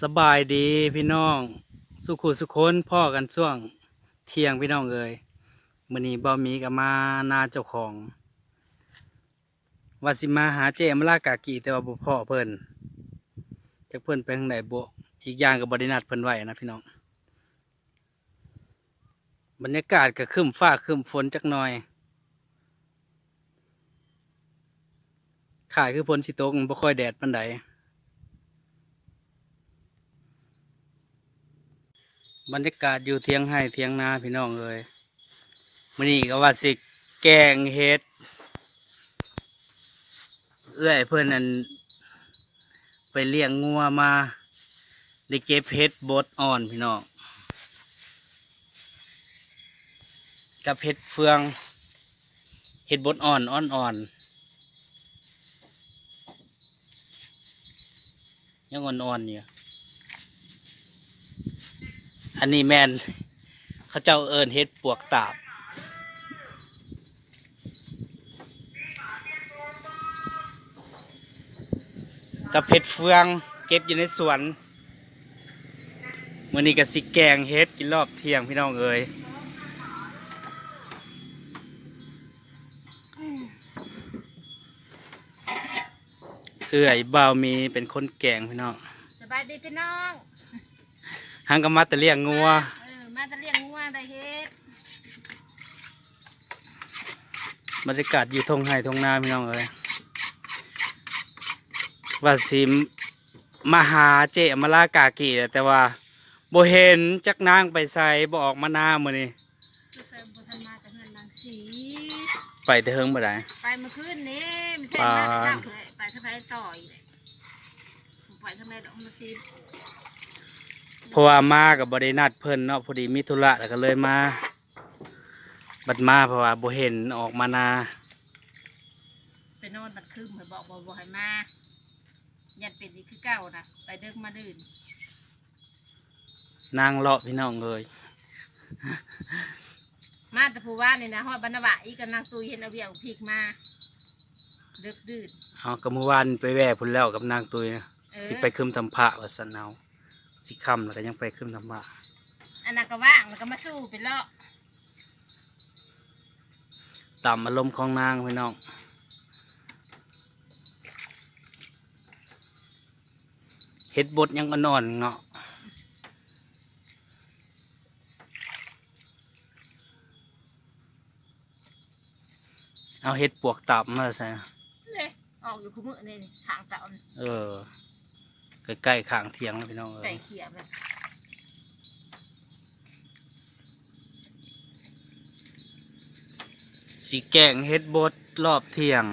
สบายดีพี่น้อง สุขุสุคนพ่อกันช่วงเที่ยงพี่น้องเอ่ยมือนี้บ่มีก็มานาเจ้าของว่าสิมาหาเจมลากากีแต่ว่าบ่พอเพิ่นจักเพิ่นไปทางไหนบ่อีกอย่างก็บ่ได้นัดเพิ่นไว้นะพี่น้อง บรรยากาศก็ครึ้มฟ้าครึ้มฝนจักหน่อยขายคือฝนสิตกบ่ค่อยแดดปานใด บรรยากาศอยู่เทียงให้เทียงนาพี่น้องเลยมันนี้ก็ว่าสิแกงเฮ็ดเอื้อยเพื่อนนั้นไปเลี้ยงงัวมาได้เก็บเฮ็ดบดอ่อนพี่น้องกับเฮ็ดเฟืองเฮ็ดบดอ่อนอ่อนอ่อนยังอ่อนอ่อนๆอยู่ อันนี้แมนเขาเจ้าเอิญเฮ็ดปวกตาบ กับเฮ็ดเฟือง เก็บอยู่ในสวนมื่อนี้ก็สิแกงเฮ็ดกินรอบเที่ยงพี่น้องเอ้ยเอื่อยบ่าวมีเป็นคนแกงพี่น้อง สบายดีพี่น้อง หังก็มาแต่เลี้ยงงัวเออมาจะเลี้ยงงัวได้เฮ็ดบรรยากาศอยู่ทงไห้ทงนาพี่น้องเอ้ยว่าสิมาหาเจอมาลากากีแหละแต่ว่าบ่เห็นจักนางไปใส่บ่ออกมาหน้ามื้อนี้ลูกชายบุทันมาจากเงินนางสีไปแต่เฮิงบ่ได้ไปเมื่อคืนนี้มันเต้นมากไปสร้างเลยไปทางไหนต่ออีกเลยไปทางไหนดอกนางสี เพราะว่ามากับบ่ได้นัดเพิ่นเนาะพอดีมีธุระแล้วก็เลยมา บัดมาเพราะว่าบ่เห็นออกมานาไปนอนบัดคืนเหมือนบอกบอกบอกให้มายันเป็นอีกคือเก่านะไปเดิกมาดื่นนางเลาะพี่น้องเอ้ยมาแต่ผู้ว่านี่นะฮอดบรรณบะอีกกับนางตุยเห็นเอาเบี้ยเอาพริกมาเดิกดื่นเอาก็เมื่อวานไปแว่พุ่นแล้วกับนางตุยนะเออสิไปคืมทำพระว่าซั่นเอา สิค่ำแล้วก็ยังไปคืมทำพระอันนั้นก็ว่างแล้วก็มาสู้ไปเลาะตามอารมณ์ของนางพี่น้องเฮ็ดบดยังอ่อนๆเนาะเอาเฮ็ดปวกตับมาใส่เลยออกอยู่คู่มือนี่นี่ทางเต่านี่เออ ใกล้ๆข้างเทียงนะพี่น้องเอไก่อเขียบเลยสีแกงเฮ็ดบดรอบเที่ยง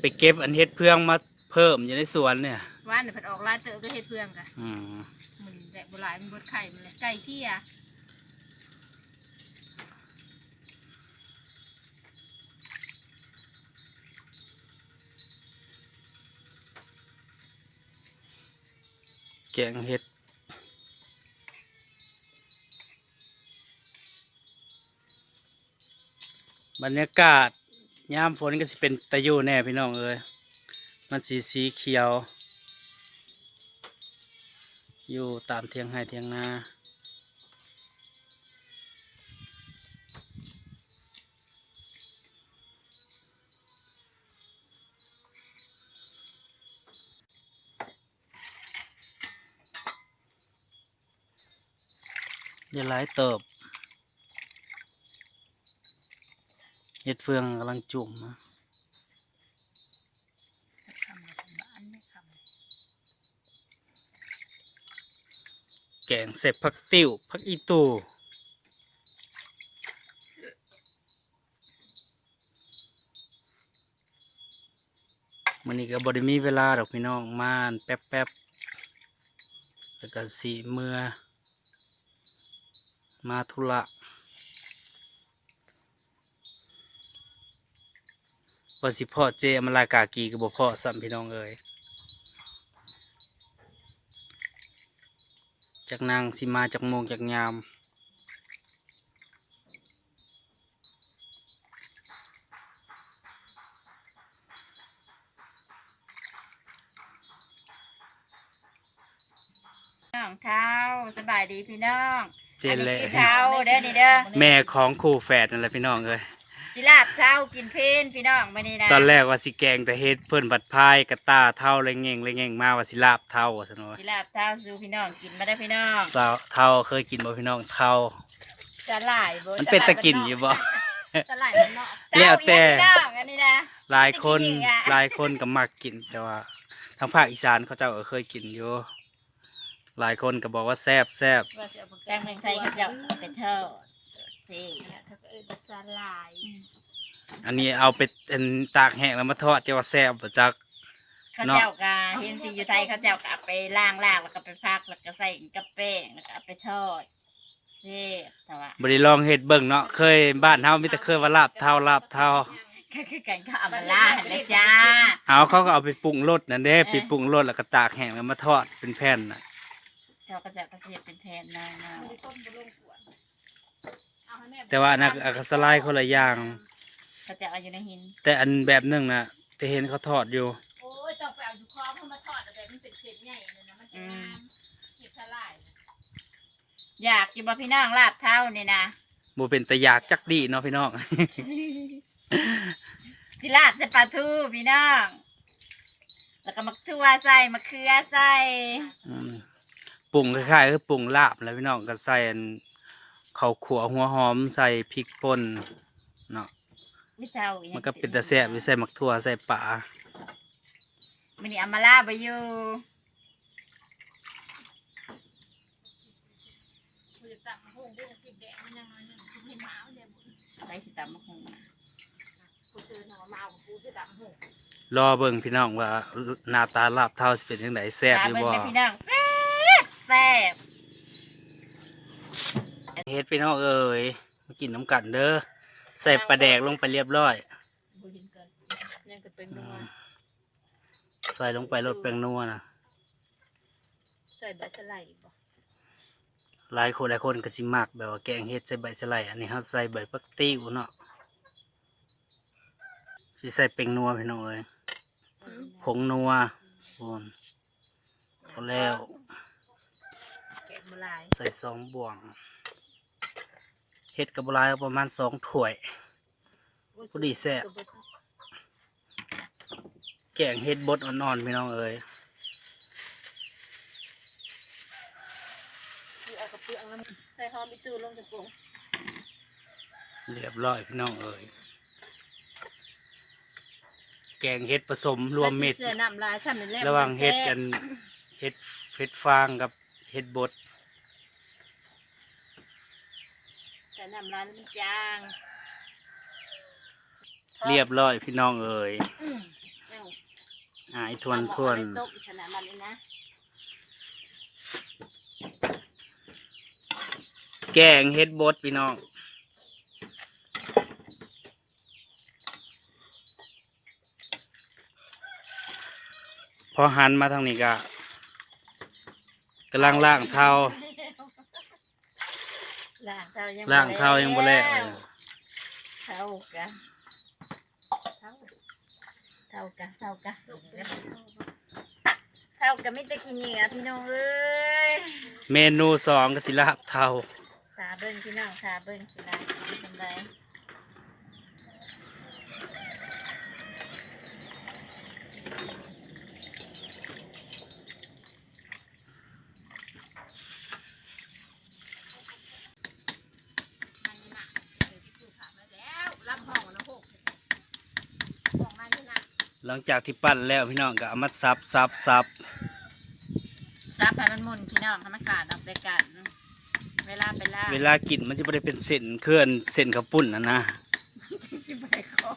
ไปเก็บอันเฮ็ดเพื่องมาเพิ่มอยู่ในสวนเนี่ย ว่านเนี่ยเพิ่นออกลายเติบด้วยเฮ็ดเพื่องกะอืม มันแดกโบราณมันบดไข่มันเลยไก่เขี้ย แกงเห็ดบรรยากาศยามฝนก็สิเป็นตะยูแน่พี่น้องเอ้ยมันสีสีเขียว อยู่ตามเทียงไห้เทียงนา เดี๋ยวหลายเติบเห็ดเฟืองกำลังจุ่มนะแกงเสร็จผักติ้วผักอีตูมันนี้ก็บริมีเวลาดอกพี่น้องมาแป๊บแป๊บๆแล้วก็สีเมื่อ มาธุระว่าสิพ่อเจอมลากากีกับบ่พ่อสัมพี่น้องเอ้ยจากนางสิมาจากโมงจากยาม องเท้าสบายดีพี่น้อง เจนเลยอัคือเท้าเด้อนี่เด้อแม่ของคู่แฝดนั่นแหละพี่น้องเอ้ยสิลาบเท้ากินเพลนพี่น้องมานี่นะตอนแรกว่าสิแกงแต่เฮ็ดเพิ่นบัดพายกระตาเท่าเลยเง่งเลยเง่งมาว่าสิลาบเท่าว่าซั่นว่าสิลาบเท้าสู่พี่น้องกินมาได้อพี่น้องสาวเท่าเคยกินบ่พี่น้องเท่า สลายบ่มันเป็นตะกินอยู่บ่สลายมันเนาะแล้วแต่เท้าอีหยังพี่น้องอันนี้นะ หลายคนจริงๆอะหลายคนก็มักกินแต่ว่าทางภาคอีสานเขาเจ้าก็เคยกินอยู่ หลายคนก็บอกว่าแซ่บแซ่บว่าสิเอาไปแจ้งเมืองไทยเขาจะเอาไปเท่าสิเนี่ยเขาก็เอิ้นว่าสลายอันนี้เอาไปเป็นตากแห้งแล้วมาทอดจะว่าแซ่บบ่จักเขาเจ้ากะเห็นที่อยู่ไทยเขาเจ้ากะเอาไปล้างล้างแล้วก็ไปพักแล้วก็ใส่กับแป้งแล้วก็เอาไปทอดเซ่บแต่ว่าบ่ได้ลองเฮ็ดเบิ่งเนาะเคยบ้านเฮามีแต่เคยว่าลาบเท่าลาบเท่าก็คือกันก็เอามาล่าหันเลยจ้า เอาเขาก็เอาไปปรุงรสนั่นเด้ไปปรุงรสแล้วก็ตากแห้งแล้วมาทอดเป็นแผ่นน่ะ เขาก็จะกระเสียบเป็นแผ่นน้อยไม่ได้ต้มบ่ลงขวดเอาให้ม่แต่ว่าอันนั้นอันก็สไลด์คนละอย่างๆเขาจะเอาอยู่ในหินแต่อันแบบหนึงน่ะแต่เห็นเขาทอดอยู่ โอ้ยต้องไปเอาอยู่คอเพิ่นมาทอดแต่แบบมันเป็นเศษใหญ่นั่นนะมันจะงามเห็ดสลายอยากกินบะพี่น้องลาบเท่านี่นะ บ่เป็นตะยากจักดีเนาะพี่น้อง สิลาบจะปลาทูพี่น้อง แล้วก็มักทั่วใส่มะเขือใส่อืม ปรุงคล้ายๆคือปรุงลาบแล้วพี่น้องก็ใส่อันข้าวขัวหัวหอมใส่พริกป่นเนาะวิเท่าอีหยังมันก็เป็นตะแซ่บวิใส่หมักทั่วใส่ปลามันนี่เอามาลาบไปอยู่กูจะตักมาหุงด้วยพริกแดงมันยังน้อยหนึ่งกูให้หมาเอาเดี๋ยวบุญไปสิตำมะฮงนะกูเชิญเอามาเอากูจะตักมาหุงรอเบิ่งพี่น้องว่าหน้าตาลาบเท่าสิเป็นจังไดแซ่บหรือเบิ่งบ่เด้อพี่น้องแซ่บ แซ่บเฮ็ดพี่น้องเอ้ยมากินน้ำกันเด้อใส่ปลาแดกลงไปเรียบร้อยบุญกันยังจะเป็นนัวใส่ลงไปรสแป้งนัวนะใส่ใบสไลด์บ่หลายคนหลายคนก็สิมักแบบว่าแกงเฮ็ดใส่ใบสะไลด์อันนี้เฮาใส่ใบปักติ้วเนาะสิใส่แป้งนัวพี่น้องเอ้ยผงนัวโอนพอแล้ว แกะมาลายใส่สองบ่วงเฮ็ดกับหลายประมาณสองถ้วย พอดีแซ่บ แกงเฮ็ดบดอ่อนๆพี่น้องเอ้ยคือเอากระเปืองแล้วใส่หอมอีตูลงจากปรุงเรียบร้อยพี่น้องเอ้ยแกงเฮ็ดผสมรวมเม็ด เสื้อน้ำลายซ้ำนี่แหละระหว่างเฮ็ดแซ่บกันเฮ็ดเฮ็ดฟางกับเฮ็ดบด แต่น้ำลายมันจางเรียบร้อยพี่น้องเอ๋ยอืมเอ้าหายทวนทวน เอาหม้อไปต้มชนะมันเลยนะแกงเฮ็ดบดพี่น้อง พอหันมาทางนี้ก็กำลังล่างเท้า ล่างเท้ายังล่างเท้ายังบ่แล้วเท่ากะเท่าเท่ากะเท่ากะเท่ากะไม่ได้กินเหงื่อพี่น้องเอ้ยเมนูสองก็สิลาบเท้า ตาเบิ้งพี่น้องตาเบิ้งสิได้ทำได มันนี่น่ะเดี๋ยวที่กูถามมาแล้วรับห้องนะพวกห้องมันนี่น่ะ หลังจากที่ปั้นแล้วพี่น้องก็เอามาซับซับซับซับให้มันหมุนพี่น้องให้มันขาดออกด้วยกันเวลาไปล่างเวลากินมันจะไม่ได้เป็นเส้นเคลื่อนเส้นข้าวปุ้นนะนะสิไปของ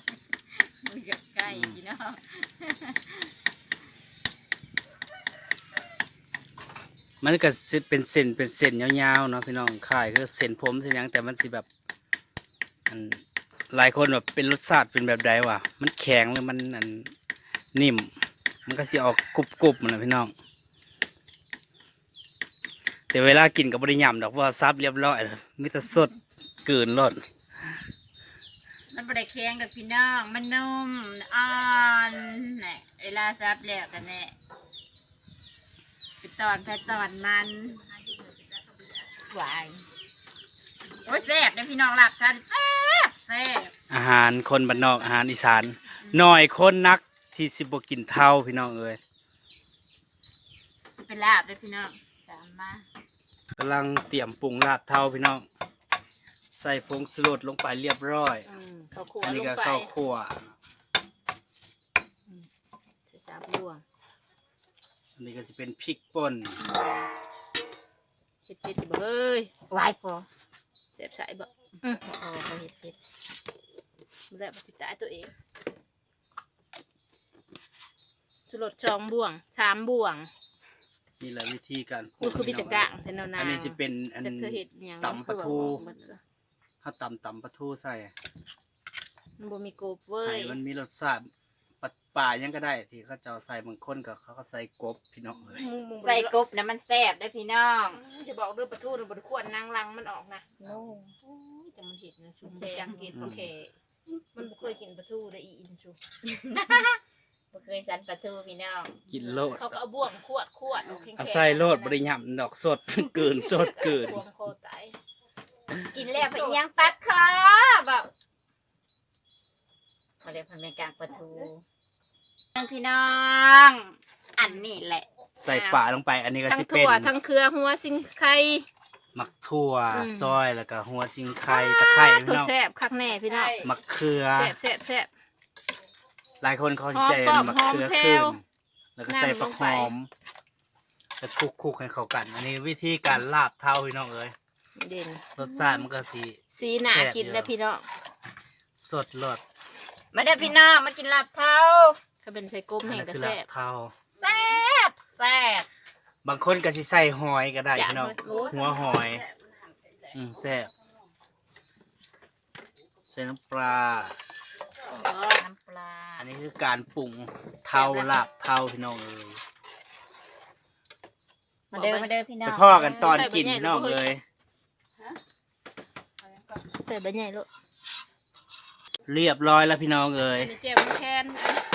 มือกับไก่พี่น้องมันก็สิเป็นเส้นเป็นเส้นยาวๆเนาะพี่น้องขายคือเส้นผมเส้นหยังแต่มันสิแบบอันหลายคนแบบเป็นรสชาติเป็นแบบใดวะมันแข็งหรือมันอัน นิ่ม มันก็สิออกกรุบๆมันนะพี่น้อง แต่เวลากินกับบริยำดอกเพราะว่าซับเรียบร้อยแล้วมิตรสดเกินรสมันบริแข็งดอกพี่น้องมันนุ่มอ่อนน่ะเวลาซับแล้วกันแน่เป็นตตอนแพ้ตอนมันหวายโอ้ยแซ่บเลยพี่น้องหลับกันแซ่บแซ่บอาหารคนบ้านนอกอาหารอีสานหน่อยคนนัก ที่สิบกินเท่าพี่น้องเอ้ยสิเป็นลาบเลยพี่น้องตามมากำลังเตรียมปรุงลาบเท่าพี่น้อง ใส่ผงสลดลงไปเรียบร้อยอืมข้าวคั่วอันนี้ลงก็ไปข้าวคั่วใส่สามบวงอันนี้ก็จะเป็นพริกป่นเผ็ดเผ็ดๆบ่เอ้ยหวายพอเสียบใส่บ่อืมโอ้โหเห็ดเห็ดบ่ได้บ่สิตายตัวเอง สลดช่องบ่วงสามบ่วงนี่แหละวิธีการปรุก็งคือพิจกะแทนนาอันนี้จะเป็นอันจะเธอเห็ดหยังตำปลาทูมันบ่ถ้าตำตำปลาทูใส่มันบ่มีกบเว้ยให้มันมีรสชาติปลาป่ายังก็ได้ ที่เขาเจ้าใส่บางคนก็เขาก็ใส่กบพี่น้องเอ้ยมึงมึงบ่ใส่ได้กบนะมันแซ่บได้อพี่น้องจะบอกด้วยปลาทูน่ะบ่ได้ควรนางรังมันออกนะโอ้โอ้ยจังมันเห็ดนะชุมโอเคจังเห็ดโอเคมันบ่เคยกินปลาทูได้อีอินชุ บ่เคยสันปลาทูพี่น้องกินโลดเขาก็เอาบ่วงขวดขวดเอาแข็งๆเอาใส่โลดบริยำดอกสด เกินสดเกิน บ่วงโคตายกินแล้วไปยังตัดคอแบบเขาเรียกพันเมกางปลาทูพี่น้อง อันนี้แหละ ใส่ป่าลงไป อันนี้ก็ทั้สิงเป็ถั่นวทั้งเครือหัวสิงไข่ มักทั่วอืม ซอยแล้วก็หัวซิงไข่ตะไคร้พี่ตัวน้องแซ่บคักแน่พี่น้องมักเขือแซ่บแซ่บแซ่บ หลายคนเขาสิใส่หอมปอบมักเขือหอมแพรขึ้นวแล้วก็ใส่นั่งปลลางหไปอมแล้วคลุกๆให้เข้ากัน อันนี้วิธีการลาบเท่าพี่น้องเอ้ยเด่นรสชาติมันก็สิสีหนากินแล้วพี่น้องสดรสมาเด้อพี่น้องมากินลาบเท้าก็เป็นใส่กลมอันแห้งนี้ก็คือลาแซ่บบเท่าแซ่บแซ่บบางคนก็สิใส่หอยก็ได้อยากพี่น้องเลยโอ้ยหัวหอย อืมแซ่บใส่น้ำปลา น้ำปลาอันนี้คือการปรุงเท่าลาบเท่าพี่น้องเอ้ยมาเด้อมาเด้อพี่น้อไปงพ่อกันตอนกินพี่น้องเอ้ยใส่ใบใหญ่ลูกเรียบร้อยแล้วพี่น้องเอ้ยอันนี้เจียวมันแคน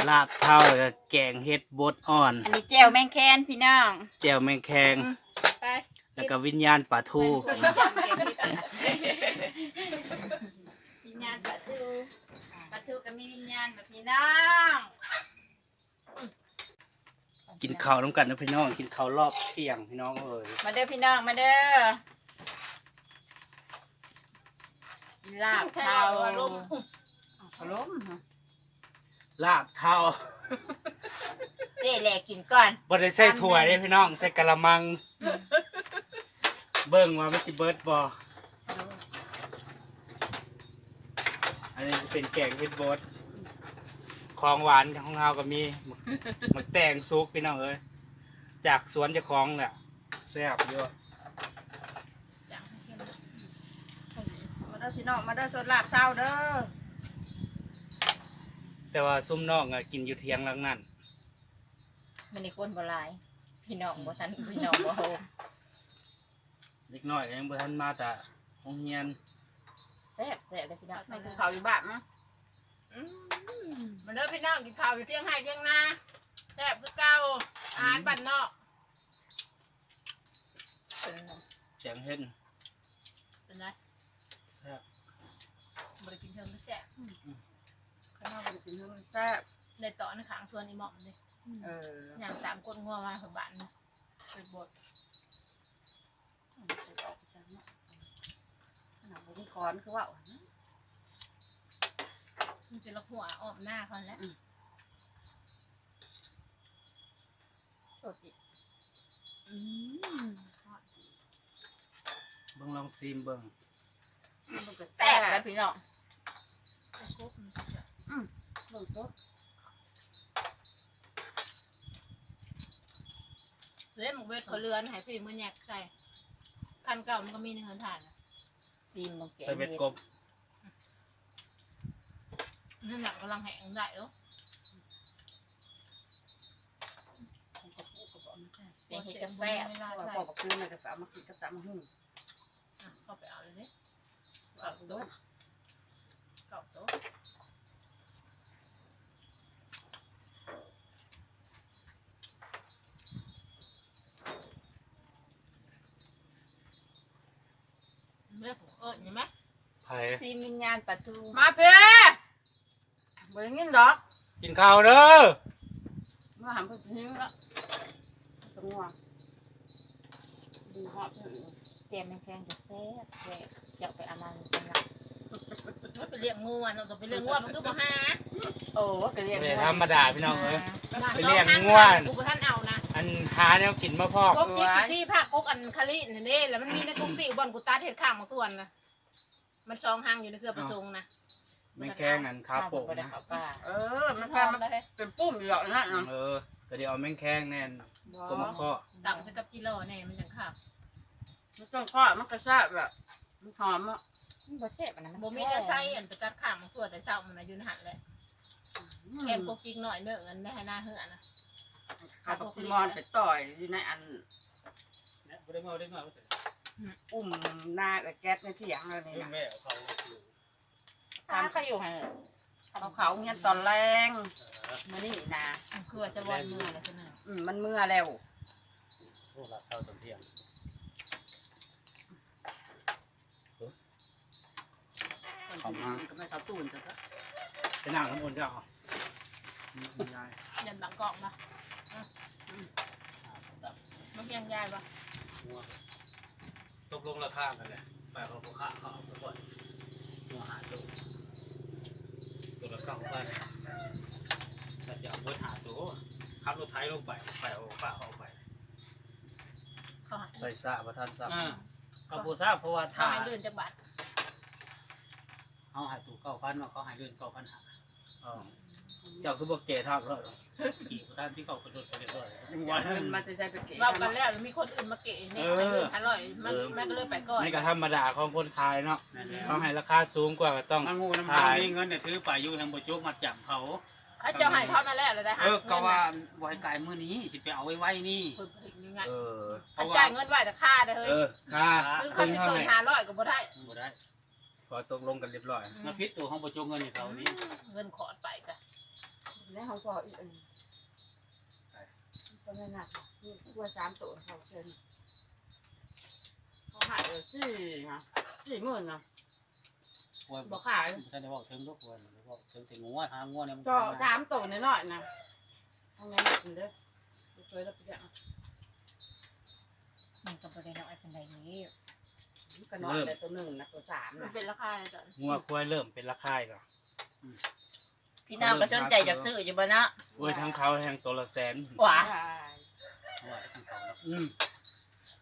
ลาบเท่าแล้วก็แกงเห็ดบดอ่อนอันนี้เจลแมงแคนพี่น้อง แจ่วแมงแคง ไปแล้วก็วิญญาณปลาทูวิญญาณปลาทู ปลาทูก็มีวิญญาณแบบพี่น้องกินข้าวน้ำกันนะพี่น้อง กินข้าวรอบเที่ยงพี่น้องเอ้ยมาเด้อพี่น้องมาเด้อลาบเท้าลมลมลาบเท่าเจ๊แหลกกินก่อนบ่ได้ใส่ถ้วเด้พี่น้องใส่กะละมัง เบิ่งว่ามันสิเบิดบ่ อันนี้จะเป็นแกงเห็ดบดของหวานของเฮาก็มีหมึกหมึกแตงซุกพี่น้องเอ้ยจากสวนเจ้าของแหละแซ่บเยอะจังเข้มมาเด้อพี่น้องมาเด้อสดลาบเต้าเด้อแต่ว่าซุ้มน้องอะกินอยู่เทียงหลังนั้นมันนี่คนบ่หลาย พี่น้องบ่ทันพี่น้องบ่โฮมเล็กน้อยก็ยังบ่ทันมาแต่โรงเรียน แซ่บแซ่บเลยพี่น้องมากินข้าวอยู่บ้านนะมาเด้อพี่น้องกินข้าวอยู่เที่ยงให้เที่ยงนาแซ่บคือเก่าอาหารบ้านนอกแจงเห็ดเป็นไรแซ่บบ่ได้กินเทิงก็แซ่บข้างนอกบ่ได้กินเทิงมันแซ่บในต่อในขางชวนอีหม่อมเลยเอออย่างตามกดงัวมาของบ้านนะเป็นบด มีคอนคือว่ามันเป็นละหัวอ้อมหน้าเขาแล้วสดอีกเบิ่งลองซีมเบิ่งมันก็แซ่บแล้วพี่น้องกุ๊บมันก็จะเบิ่งโต๊ะเล่มเวทเขาเลือนใหายพี่มือแยกใส่คันเก่ามันก็มีในเงินฐานนะ ซีมลงแกงใส่เบ็ดกบนั่นแหละกำลังแห้งได้เออเสียงเห็ดกับแซ่บไม่ได้ว่าใส่บอกกับคืนน่ะก็เอามากินกับตำหุ่งอะเข้าไปเอาเลยดิเก่าโต๊ะเก่าโต๊ะ เรื่องของเอิญเห็นไหม ไผ่ ซีมิญญาณประตูมาเพ่บ่ได้ยินดอกกินข้าวเด้อเมื่อหำเพิ่นหิวแล้วสงัวดูฮอดเพิ่นเตรียมแข็งๆจะแซ่บแซ่บอยากไปอามันจังละมันไปเลี้ยงงูอะเนาะต้องไปเลี้ยงงูมันก็บ่หาโอ้ก็เรียกไม่ได้ธรรมดาพี่น้องเอ้ยน่ะไปเลี้ยงสอทางูอะกูบ่ท่านเอานะอันหาแนวกินมาพอกกกจิ๊กซี่ผ้ากกอันคารินี่เด้แล้วมันมีในกกติบอนกูตาเห็ดข้างมาส่วนนะ มันช่องหางอยู่ในเครือประสงค์นะแม่งแข้งอันขาโป่งบ่ได้นะเข้าป่าเออ มันพแค่ร้อมมันแล้วเฮ้ยเป็นปุ้มอยู่แล้วนั่นน่ะเออก็เดี๋ยวเอาแม่งแข้งแน่นก็มาเคาะต่ำใช้กับกิโลแน่มันจังข้าวมันต้องข้อมันก็แซ่บแบบมันหอมอะมันบ่แซ่บอันนั้นมันบ่มีแต่ไส้อันไปตัดข้างมาส่วนแต่เช้ามันน่ะอยู่ในหันเลยแคมกกจิ๊กหน่อยเนื้อเงินได้ให้หน้าเหือนะเขากับซิมอนไปต่อยอยู่ในอันบ่ได้มาได้มา อุ้มหน้ากับแก๊สในเถียงเลยนี่นะแม่เขาตามเขาอยู่หั่นเขาเขาเงี้ยตอนแรงมานี่นะมันคือว่าชะวอนเมื่อแล้วใช่ไหมอืมมันเมื่อแล้วโอ้หลับเท่าตอนเที่ยงเขามาก็ไม่เขาตูนแต่ก็ไปนั่งข้างบนเจ้าไม่ได้ยันบางกอกมามันเพียงยายปะ ตกลงราคากันเลยไปเขาเขาขาเขาเอาไปก่อนหัวหาตัวตัวละเก้าพันแต่จะเอาเบิดหาตัวขับรถไถลงไปไปเอาป้าเอาไปเขาหาใส่สะประทานสับอ่าเขาบูทราบเพราะว่าเขาถ้าให้เลื่อนจากบัตรเขาหาตัวเก้าพันเนาะเขาหายเดือนเก้าพันหาอ๋อ เจ้าคือบ่เกทักแล้วกี่ท่านที่เขากระโดดไปเรียบร้อยวันมันมาจะใส่ไปเกะเรากันแล้วมีคนอื่นมาเกะนี่ให้เลื่อนอร่อยมันแม่ก็เลยไปก่อนนี่ก็ธรรมดาของคนขายเนาะนั่นแหละเขาให้ราคาสูงกว่าก็ต้องมันงูน้ำมันมีเงินเนี่ยถือไปอยู่ทางบุจุกมาจับเขาเขาจะให้เขานั่นแหละเลยนะเออก็ว่าบอยกายมื้อนี้สิไปเอาไว้ไว้นี่เพิ่นผิดยังไงเออเขาจ่ายเงินไว้แต่ค่าเด้อเฮ้ยเออค่าคือเพิ่เขางจะเท่าเกิไหนร่ห้าร้อยก็บ่ได้บ่ได้พอตกลงกันเรียบร้อยมาพิษตัวของบุจุกเงินให้เขานี่เงินขอดไปกั นในห้องก็อีกอันก็ไม่หนักนี่กลัวสามตัวเขาเชิญเขาหายเลยสี่นะสี่หมื่นนะว่าบอกขายท่านได้บอกถึงทุกคนบอกถึงถึงงัวหางัวเนี่ยมันก็สามตัวน้อยๆนะทำไงกินเด้อเคยแล้วไปอย่างมันก็บ่ได้น้อยปานใดนี้ก็น้อยแต่ตัวหนึ่งนะตัวสามมันนะเป็นราคาเลยจ้ะงัวควายเริ่มเป็นราคาอีกแล้ว พี่น้องก็สนใจอยากซื้ออยู่บ่เนาะโอ้ยทั้งเขาทั้งตัวละแสนว้างัวทั้งเขาเนาะอืม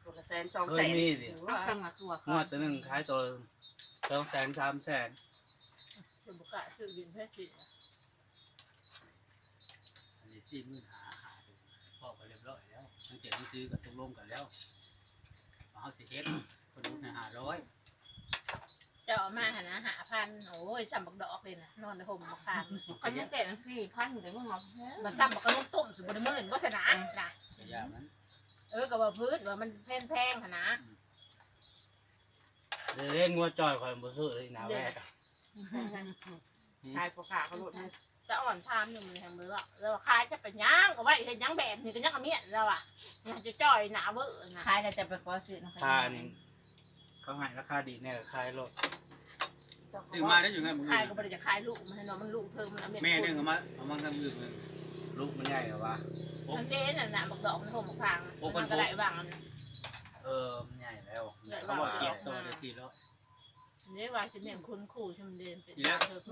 ตัวละแสนสองแสนเคยมีดิถือเอาว่าตั้งมาตัวงวดตัวหนึ่งขายตัวสองแสนสามแสนคือบุกกะซื้อดินเพื่อสิอันนี้สี่หมื่นหาหาพ่อก็เรียบร้อยแล้วทั้งเสียทั้งซื้อก็ตกลงกันแล้วเอาสิเฮ็ดคนนู้นให้หาร้อยจะ เอามาหานะหาพันโอ้ยซ้ำบักดอกเลยนะนอนในห่มบักพานเขายังแต่งสี่พันอยู่เดี๋ยวมึงเอาเฮ้ยมันซ้ำบักกระนุ่มต้มสุดบริมื่นวาสนานะก็ยามันเออก็ว่าพื้นว่ามันแพงๆหนะเดี๋ยวเล่นงัวจอยคอยบ่ซื้อเลยนะแม่ขายปลาขาเขาลดให้จะอ่อนพามหนึ่งแห่งมือว่าเราขายจะเป็นย่างเอาไว้เห็นย่างแบบนี้ก็ย่างกระเมียนแล้วอะอยากจะจ่อยหนาเบอร์นะขายแล้วจะไปขอซื้อนะค่านี่ เขาให้ราคาดีแน่ก็ขายรถซื้อมาได้อยู่ไงมึงขายก็ไม่ได้จะขายลูกมันให้น้องมันลูกเธอมันเอาเมียแม่นึงเอามาเอามาทำมือมึงลูกมันใหญ่เหรอวะมันเจ๊น่ะนะบักดอกมันห่มบักพางมันก็ได้บ้างอันนั้นเออมันใหญ่แล้วเขาบอกเกียรตัวเลยสี่ร้อยนี่ว่าสิเนี่ยคุณครูชมเดินเป็น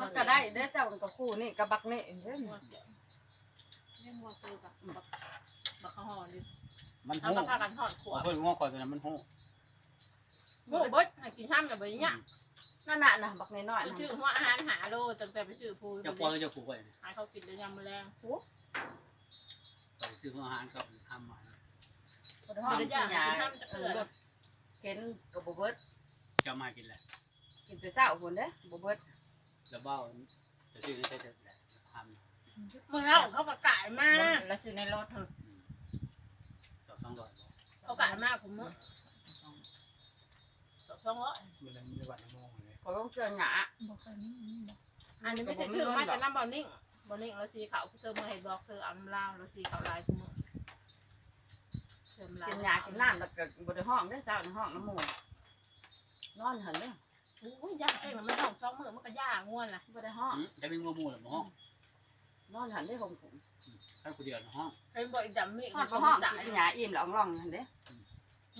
มันก็ได้เด้อเจ้ามันก็คู่นี่กระบักนี่เด้อหัวเกี่ยวเรื่องหัวเกี่ยวกับบักบักข้าวห่อเลยมันเอาหู้กระพากันทอดขวบเพิ่นง้อก่อนตัวนั้นมันหู้ หมูบดให้กินข้ามกับใบเนี้ยนั่นน่ะนะบักน้อยไปๆชื่อนะหัวอาหารหาโลตั้งแต่ไปชื่อภูจะปล่อยจะผูกไว้ให้เขากินได้ยามแมลงไปซื้ออาหารกับทำมาไม่ได้ย่างกินข้ามจะเกลือเห็นกับบ่เบิดจะมากินแหละกินแต่เจ้าคนเด้อบ่เบิดแล้วเบ้าจะซื้อได้แต่แหละทเมื่อเขาเขาประกาศมาแล้วซื้อในรถเถอะำต่อสองร้อยเขาประกาศมาผมมื่อ สองร้อยมันเลยไม่ได้วัดน้ำมองเลยขอต้องเจอหยาอันนี้ไม่ได้ชื่อมาแต่น้ำบอลนิ่งบอลนิ่งเราสีขาวเธอมาเห็นบอกเธออัมลาวเราสีขาวลายทุกมื่อเติมลายกินหยากินน้ำแล้วก็บ่ได้ห้องเด้อเจ้าในห้องน้ำหมูนอนหันเด้อโอ้ยย่างเองมันห้องสองมือมันก็ย่างง่วนล่ะบ่ได้ห้องจะเป็นงัวหมูหรือห้องนอนหันได้ห่มผมถ้ากูเดียวห้องเป็นบ่อยดำมีห้องเขาก็ห้องสายกินหญ้าอิ่มแล้วอ่องๆหันเด้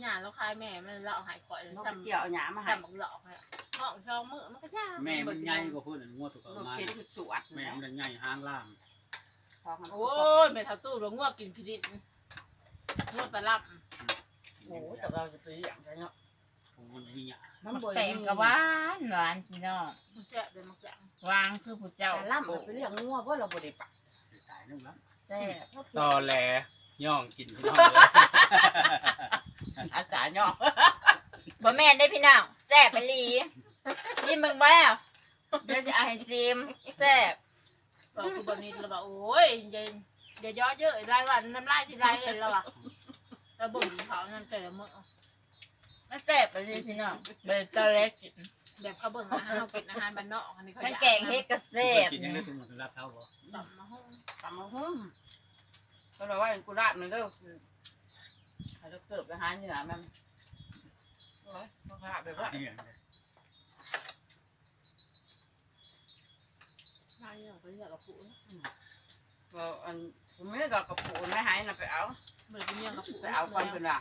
หญ้าแล้วคายแม่มันเลาะหายข่อยนกจำเกี่ยวเอาหญ้ามาให้จำบักหลอกเลยห้องสองมือมันก็ย่างแม่มันใหญ่กว่าพูดงัวตัวนกมาเกี่ยวคือสวดแม่มันใหญ่ห้างล่ามท้องมันโอ้ยแม่เท่าตู้หลวงงวกินขี้ดินงวดปลาลับโอ้แต่เราจะไปเลี้ยงกันเนาะผมมันมีอะมันบ่แปลงก็หวานหวานพี่น้องมันแซ่บเลยมันแซ่บวางคือผู้เจ้าแต่ล่ำไปเลี้ยงงัวเพราะเราบ่ได้ปักตายนึงแล้วแซ่บตอแหลย่องกินพี่น้องเลย อาสาเนาะบ่แม่นได้พี่น้องแซ่บไปหลีนี่มึงบ่แล้วเดี๋ยวจะเอาให้ซิมแซ่บบอกคือบะนี้เราบอกโอ้ยอย่าอย่าย่อเยอะรายวันน้ำลายที่ไรเลยเราอะเราบ่นเขานั่นแต่ละมื้อมันแซ่บไปหลีพี่น้องเบิดตอเล็กกินแบบเขาเบิ่งอาหารเรากินอาหารบ้านนอกอันนี้เขามันอยาแกงเฮ็ดก็แซ่บกินยังนี่ได้ถึงมันรับเท่าบ่ตับมาห้องตำมาหุ้มก็เราว่ากูราดมันเด้อ ให้เราเกิบอาหารนี่ล่ะมันโอ้ยบ่ขาดแบบว่ามาอย่างไปอย่างกับผู้นะก็อันผมไม่ก็กระปูไม่หายน่ะไปเอามันเป็นอย่างกับผู้ไปเอาก่อนเพิ่นว่า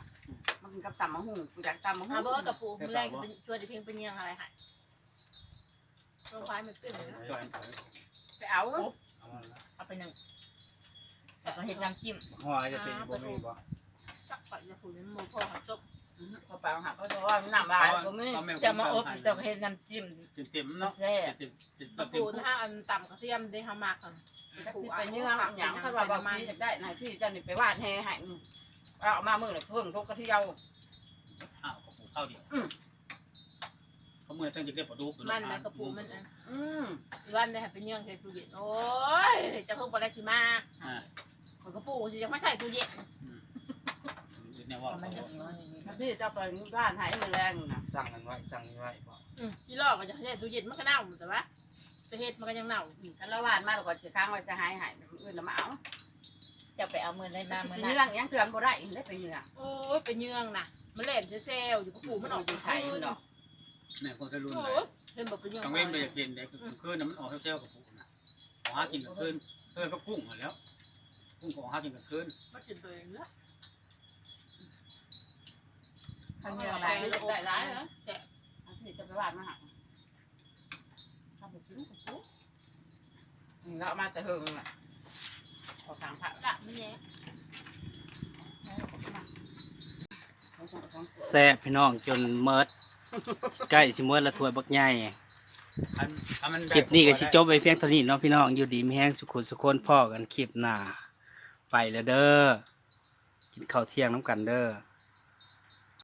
มันกินกับตำมะหุ่งกูอยากตำมะหุ่อางเบอร์กับผู้มื้อแรกชวนจะเพียงเป็นอย่างอะไรหายลงไฟมันเป็นเลยนะจอยมันไปเอาเอามาละเอาไปหนึ่งแล้วก็เฮ็ดน้ำจิ้มหอยจะเป็นบ่มีบ่ จักไปจะผู้นี้โมพ่อหักจบเขาไปเอาหาเขาบอกว่าน้ำลายบ่มีจะมาอบจะเฮ็ดน้ำจิ้มเต็มเนาะแซ่บเต็มเต็มกับเต็มผู้ถ้าอันต่ำกระเทียมได้ทำมากกันจะคือไปเนื้อหยังถ้าว่าบ่มีอยากได้นายพี่เจ้านี่ไปวาดแห่ให้เราเอามามื้อละเพิ่มทุกกระเที่ยวข้าวกับปูข้าวเดียวเขาเมื่อตั้งจะได้ปลาดุกมันนะกับผู้มันอันอืมวันได้เป็นอย่างใส่ตู้เย็นโอ้ยจะเพิ่งไปได้สิมาอ่ามันก็ปู่จะยังไม่ใส่ตู้เย็น เนี่ยว่าเอามันหนึ่งเนาะถ้าพี่เจ้าไปบ้านให้มื้อแรงน่ะสั่งกันไว้สั่งกันไว้บ่ที่ลอกก็จะใส่ตู้เย็นมันก็เน่าแต่ว่าจะเฮ็ดมันก็ยังเน่าถ้าละวาดมาแล้วก็สิค้างไว้จะหายหายอื่นน่ะมาเอาจะไปเอามือได้มามือเป็นนั้เรื่องยังเตือนบ่ได้ได้ไปเรื่องโอ้ยเป็นเยื่องนะมันเล่นเซลอยู่กับปู่มันออกไปใช้มันดอกเนี่ยคนจะรุ่นโอ้เลยยเป็นแบบเป็นเยื่องต้องเว้นไปกินได้คืนน้ำมันออกเที่ยวกับปูนะขอหากินกับคืนเออก็กุ้งมาแล้วกุ้งของหากินกับคืนมันจิตตัวเองแล้ว ทำเยื่เนื้อออะไรลายได้ร้ายนะแฉะพี่จะไปวาดมาหาทำไปกินกับปุ๊เรามาแต่เฮิงน่ะขอทางพระละมันแย่แซ่บพี่น้องจนเมิดใกล้สิเมิดละถ้วยบักใหญ่คลิปนี้ก็สิจบไปเพียงเท่านี้เนาะพี่น้องอยู่ดีมีแห้งสุขุสุคนพ่อกันคลิปหน้าไปแล้วเด้อกินข้าวเที่ยงน้ำกันเด้อ